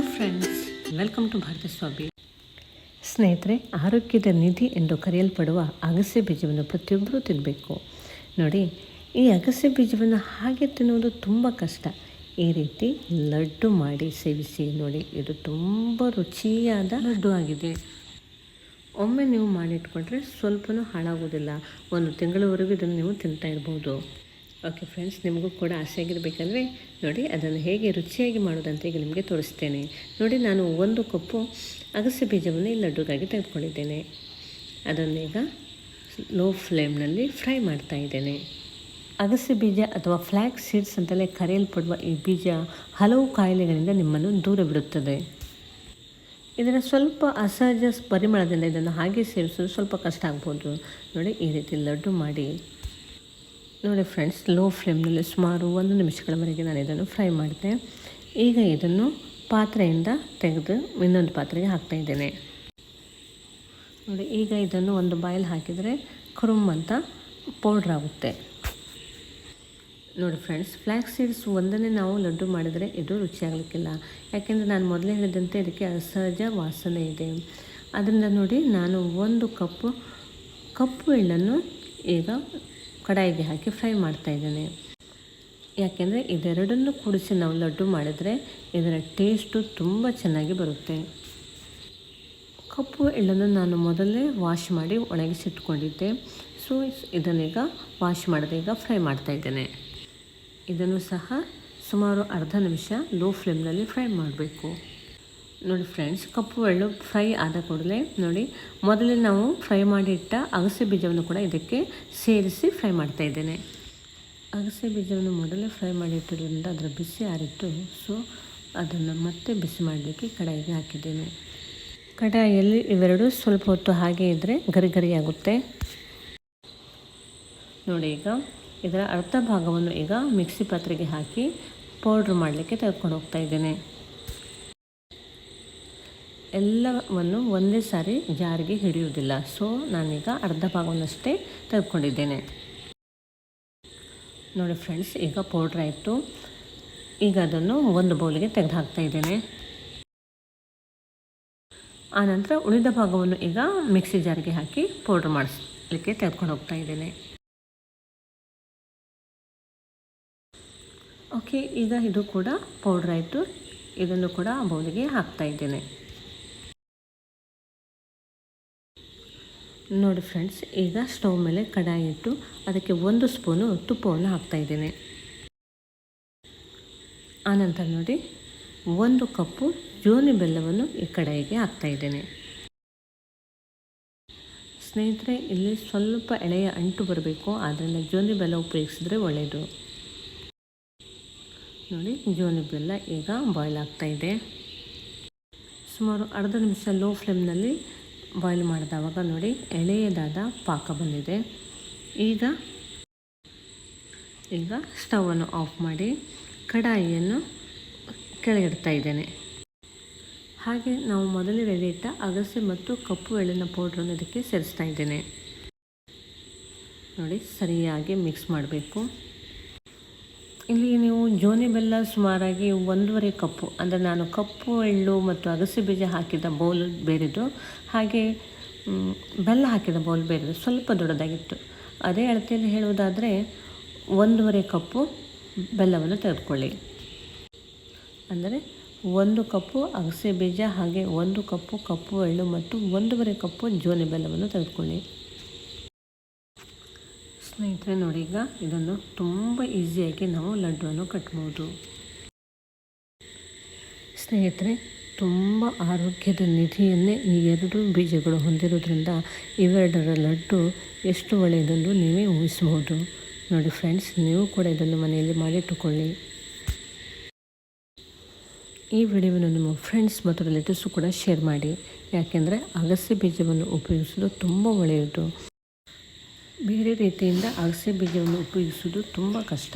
Hello friends welcome to Bharata Swami ಸ್ನೇಹಿತರೆ ಆರೋಗ್ಯದ ನಿಧಿ ಎಂದು ಕರೆಯಲ್ಪಡುವ ಅಗಸೆ ಬೀಜವನ್ನು ಪ್ರತಿಯೊಬ್ಬರೂ ತಿನ್ನಬೇಕು ನೋಡಿ ಈ ಅಗಸೆ ಬೀಜವನ್ನು ಹಾಗೆ ತಿನ್ನುವುದು ತುಂಬ ಕಷ್ಟ. ಈ ರೀತಿ ಲಡ್ಡು ಮಾಡಿ ಸೇವಿಸಿ ನೋಡಿ ಇದು ತುಂಬ ರುಚಿಯಾದ ಲಡ್ಡು ಆಗಿದೆ. ಒಮ್ಮೆ ನೀವು ಮಾಡಿಟ್ಕೊಂಡ್ರೆ ಸ್ವಲ್ಪನೂ ಹಾಳಾಗೋದಿಲ್ಲ. ಒಂದು ತಿಂಗಳವರೆಗೂ ಇದನ್ನು ನೀವು ತಿಂತಾ ಇರ್ಬೋದು. ಓಕೆ ಫ್ರೆಂಡ್ಸ್ ನಿಮಗೂ ಕೂಡ ಆಸೆ ನೋಡಿ, ಅದನ್ನು ಹೇಗೆ ರುಚಿಯಾಗಿ ಮಾಡೋದಂತ ಈಗ ನಿಮಗೆ ತೋರಿಸ್ತೇನೆ. ನೋಡಿ, ನಾನು ಒಂದು ಕಪ್ಪು ಅಗಸೆ ಬೀಜವನ್ನು ಈ ಲಡ್ಡುಗಾಗಿ ತೆಗೆದುಕೊಂಡಿದ್ದೇನೆ. ಅದನ್ನೀಗ ಲೋ ಫ್ಲೇಮ್ನಲ್ಲಿ ಫ್ರೈ ಮಾಡ್ತಾ ಇದ್ದೇನೆ. ಅಗಸೆ ಬೀಜ ಅಥವಾ ಫ್ಲ್ಯಾಕ್ ಸೀಡ್ಸ್ ಅಂತಲೇ ಕರೆಯಲ್ಪಡುವ ಈ ಬೀಜ ಹಲವು ಕಾಯಿಲೆಗಳಿಂದ ನಿಮ್ಮನ್ನು ದೂರ ಬಿಡುತ್ತದೆ ಇದರ ಸ್ವಲ್ಪ ಅಸಹಜ ಪರಿಮಳದಿಂದ ಇದನ್ನು ಹಾಗೆ ಸೇವಿಸಲು ಸ್ವಲ್ಪ ಕಷ್ಟ ಆಗ್ಬೋದು. ನೋಡಿ, ಈ ರೀತಿ ಲಡ್ಡು ಮಾಡಿ. ನೋಡಿ ಫ್ರೆಂಡ್ಸ್ ಲೋ ಫ್ಲೇಮ್ನಲ್ಲಿ ಸುಮಾರು ಒಂದು ನಿಮಿಷಗಳವರೆಗೆ ನಾನು ಇದನ್ನು ಫ್ರೈ ಮಾಡಿದೆ ಈಗ ಇದನ್ನು ಪಾತ್ರೆಯಿಂದ ತೆಗೆದು ಇನ್ನೊಂದು ಪಾತ್ರೆಗೆ ಹಾಕ್ತಾಯಿದ್ದೇನೆ ನೋಡಿ, ಈಗ ಇದನ್ನು ಒಂದು ಬಾಯಲ್ಲಿ ಹಾಕಿದರೆ ಕುರುಮ್ ಅಂತ ಪೌಡ್ರ್ ಆಗುತ್ತೆ. ನೋಡಿ ಫ್ರೆಂಡ್ಸ್ ಫ್ಲ್ಯಾಕ್ಸ್ ಸೀಡ್ಸ್ ಒಂದನ್ನೇ ನಾವು ಲಡ್ಡು ಮಾಡಿದರೆ ಇದು ರುಚಿಯಾಗಲಿಕ್ಕಿಲ್ಲ. ಯಾಕೆಂದರೆ ನಾನು ಮೊದಲೇ ಹೇಳಿದಂತೆ ಇದಕ್ಕೆ ಅಸಹಜ ವಾಸನೆ ಇದೆ. ಅದರಿಂದ ನೋಡಿ, ನಾನು ಒಂದು ಕಪ್ಪು ಕಪ್ಪು ಎಳ್ಳನ್ನು ಈಗ ಕಡಾಯಿಗೆ ಹಾಕಿ ಫ್ರೈ ಮಾಡ್ತಾ ಇದ್ದೇನೆ. ಯಾಕೆಂದರೆ ಇದೆರಡನ್ನು ಕೂಡಿಸಿ ನಾವು ಲಡ್ಡು ಮಾಡಿದರೆ ಇದರ ಟೇಸ್ಟು ತುಂಬ ಚೆನ್ನಾಗಿ ಬರುತ್ತೆ. ಕಪ್ಪು ಎಳ್ಳನ್ನು ನಾನು ಮೊದಲೇ ವಾಶ್ ಮಾಡಿ ಒಣಗಿಸಿಟ್ಕೊಂಡಿದ್ದೆ. ಸೊ, ಇದನ್ನೀಗ ವಾಶ್ ಮಾಡದೆ ಈಗ ಫ್ರೈ ಮಾಡ್ತಾ ಇದ್ದೇನೆ. ಇದನ್ನು ಸಹ ಸುಮಾರು ಅರ್ಧ ನಿಮಿಷ ಲೋ ಫ್ಲೇಮ್ನಲ್ಲಿ ಫ್ರೈ ಮಾಡಬೇಕು. ನೋಡಿ ಫ್ರೆಂಡ್ಸ್ ಕಪ್ಪು ಎಳ್ಳು ಫ್ರೈ ಆದ ಕೂಡಲೇ ನೋಡಿ, ಮೊದಲೇ ನಾವು ಫ್ರೈ ಮಾಡಿ ಇಟ್ಟ ಅಗಸೆ ಬೀಜವನ್ನು ಕೂಡ ಇದಕ್ಕೆ ಸೇರಿಸಿ ಫ್ರೈ ಮಾಡ್ತಾ ಇದ್ದೇನೆ. ಅಗಸೆ ಬೀಜವನ್ನು ಮೊದಲೇ ಫ್ರೈ ಮಾಡಿಟ್ಟಿರೋದ್ರಿಂದ ಅದರ ಬಿಸಿ ಆರಿತ್ತು. ಸೊ, ಅದನ್ನು ಮತ್ತೆ ಬಿಸಿ ಮಾಡಲಿಕ್ಕೆ ಕಡಾಯಿಗೆ ಹಾಕಿದ್ದೇನೆ. ಕಡಾಯಿಯಲ್ಲಿ ಇವೆರಡು ಸ್ವಲ್ಪ ಹೊತ್ತು ಹಾಗೆ ಇದ್ದರೆ ಗರಿ ಗರಿ ಆಗುತ್ತೆ ನೋಡಿ ಈಗ, ಇದರ ಅರ್ಧ ಭಾಗವನ್ನು ಈಗ ಮಿಕ್ಸಿ ಪಾತ್ರೆಗೆ ಹಾಕಿ ಪೌಡ್ರ್ ಮಾಡಲಿಕ್ಕೆ ತೆಗೆದುಕೊಂಡು ಹೋಗ್ತಾ ಇದ್ದೇನೆ. ಎಲ್ಲವನ್ನು ಒಂದೇ ಸಾರಿ ಜಾರಿಗೆ ಹಿಡಿಯುವುದಿಲ್ಲ. ಸೊ, ನಾನೀಗ ಅರ್ಧ ಭಾಗವನ್ನಷ್ಟೇ ತೆಗೆದುಕೊಂಡಿದ್ದೇನೆ. ನೋಡಿ ಫ್ರೆಂಡ್ಸ್ ಈಗ ಪೌಡ್ರ್ ಆಯಿತು. ಈಗ ಅದನ್ನು ಒಂದು ಬೌಲಿಗೆ ತೆಗೆದು ಹಾಕ್ತಾ ಇದ್ದೇನೆ. ಆನಂತರ ಉಳಿದ ಭಾಗವನ್ನು ಈಗ ಮಿಕ್ಸಿ ಜಾರಿಗೆ ಹಾಕಿ ಪೌಡ್ರ್ ಮಾಡಿಸ್ಲಿಕ್ಕೆ ತೆಗೆದುಕೊಂಡು ಹೋಗ್ತಾ ಇದ್ದೇನೆ. ಓಕೆ ಈಗ ಇದು ಕೂಡ ಪೌಡ್ರ್ ಆಯಿತು. ಇದನ್ನು ಕೂಡ ಬೌಲಿಗೆ ಹಾಕ್ತಾ ಇದ್ದೇನೆ. ನೋಡಿ ಫ್ರೆಂಡ್ಸ್, ಈಗ ಸ್ಟವ್ ಮೇಲೆ ಕಡಾಯಿ ಇಟ್ಟು ಅದಕ್ಕೆ ಒಂದು ಸ್ಪೂನು ತುಪ್ಪವನ್ನು ಹಾಕ್ತಾಯಿದ್ದೇನೆ ಆನಂತರ ನೋಡಿ, ಒಂದು ಕಪ್ಪು ಜೋನಿ ಬೆಲ್ಲವನ್ನು ಈ ಕಡಾಯಿಗೆ ಹಾಕ್ತಾಯಿದ್ದೇನೆ ಸ್ನೇಹಿತರೆ, ಇಲ್ಲಿ ಸ್ವಲ್ಪ ಎಳೆಯ ಅಂಟು ಬರಬೇಕು ಆದ್ದರಿಂದ ಜೋನಿ ಬೆಲ್ಲ ಉಪಯೋಗಿಸಿದ್ರೆ ಒಳ್ಳೆಯದು ನೋಡಿ, ಜೋನಿ ಬೆಲ್ಲ ಈಗ ಬಾಯ್ಲ್ ಆಗ್ತಾಯಿದೆ ಸುಮಾರು ಅರ್ಧ ನಿಮಿಷ ಲೋ ಫ್ಲೇಮ್ನಲ್ಲಿ ಬಾಯ್ಲ್ ಮಾಡಿದವಾಗ ನೋಡಿ ಎಳೆಯದಾದ ಪಾಕ ಬಂದಿದೆ. ಈಗ ಈಗ ಸ್ಟವನ್ನು ಆಫ್ ಮಾಡಿ ಕಡಾಯಿಯನ್ನು ಕೆಳಗಿಡ್ತಾ ಇದ್ದೇನೆ. ಹಾಗೆ ನಾವು ಮೊದಲೇ ರೆಡಿ ಇಟ್ಟ ಅಗಸೆ ಮತ್ತು ಕಪ್ಪು ಎಳ್ಳಿನ ಪೌಡ್ರನ್ನು ಇದಕ್ಕೆ ಸೇರಿಸ್ತಾ ಇದ್ದೇನೆ. ನೋಡಿ ಸರಿಯಾಗಿ ಮಿಕ್ಸ್ ಮಾಡಬೇಕು. ಇಲ್ಲಿ ನೀವು ಜೋನಿ ಬೆಲ್ಲ ಸುಮಾರಾಗಿ ಒಂದೂವರೆ ಕಪ್ಪು, ಅಂದರೆ ನಾನು ಕಪ್ಪು, ಎಳ್ಳು ಮತ್ತು ಅಗಸೆ ಬೀಜ ಹಾಕಿದ ಬೌಲ್ ಬೇರೆದು ಹಾಗೆ ಬೆಲ್ಲ ಹಾಕಿದ ಬೌಲ್ ಬೇರೆದು ಸ್ವಲ್ಪ ದೊಡ್ಡದಾಗಿತ್ತು. ಅದೇ ಅಳತೆಯಲ್ಲಿ ಹೇಳುವುದಾದರೆ ಒಂದೂವರೆ ಕಪ್ಪು ಬೆಲ್ಲವನ್ನು ತೆಗೆದುಕೊಳ್ಳಿ. ಅಂದರೆ ಒಂದು ಕಪ್ಪು ಅಗಸೆ ಬೀಜ ಹಾಗೆ ಒಂದು ಕಪ್ಪು ಕಪ್ಪು, ಎಳ್ಳು ಮತ್ತು ಒಂದೂವರೆ ಕಪ್ಪು ಜೋನಿ ಬೆಲ್ಲವನ್ನು ತೆಗೆದುಕೊಳ್ಳಿ. ಸ್ನೇಹಿತರೆ ನೋಡಿ ಈಗ ಇದನ್ನು ತುಂಬ ಈಸಿಯಾಗಿ ನಾವು ಲಡ್ಡುವನ್ನು ಕಟ್ಬೋದು. ಸ್ನೇಹಿತರೆ, ತುಂಬ ಆರೋಗ್ಯದ ನಿಧಿಯನ್ನೇ ಈ ಎರಡು ಬೀಜಗಳು ಹೊಂದಿರೋದ್ರಿಂದ ಇವೆರಡರ ಲಡ್ಡು ಎಷ್ಟು ಒಳ್ಳೆಯದೆಂದು ನೀವೇ ಊಹಿಸಬಹುದು ನೋಡಿ ಫ್ರೆಂಡ್ಸ್ ನೀವು ಕೂಡ ಇದನ್ನು ಮನೆಯಲ್ಲಿ ಮಾಡಿಟ್ಟುಕೊಳ್ಳಿ. ಈ ವಿಡಿಯೋವನ್ನು ನಿಮ್ಮ ಫ್ರೆಂಡ್ಸ್ ಮತ್ತು ರಿಲೇಟಿವ್ಸು ಕೂಡ ಶೇರ್ ಮಾಡಿ. ಯಾಕೆಂದರೆ ಅಗಸೆ ಬೀಜವನ್ನು ಉಪಯೋಗಿಸೋದು ತುಂಬ ಒಳ್ಳೆಯದು. ಬೇರೆ ರೀತಿಯಿಂದ ಅಗಸೆ ಬೀಜವನ್ನು ಉಪಯೋಗಿಸುವುದು ತುಂಬ ಕಷ್ಟ.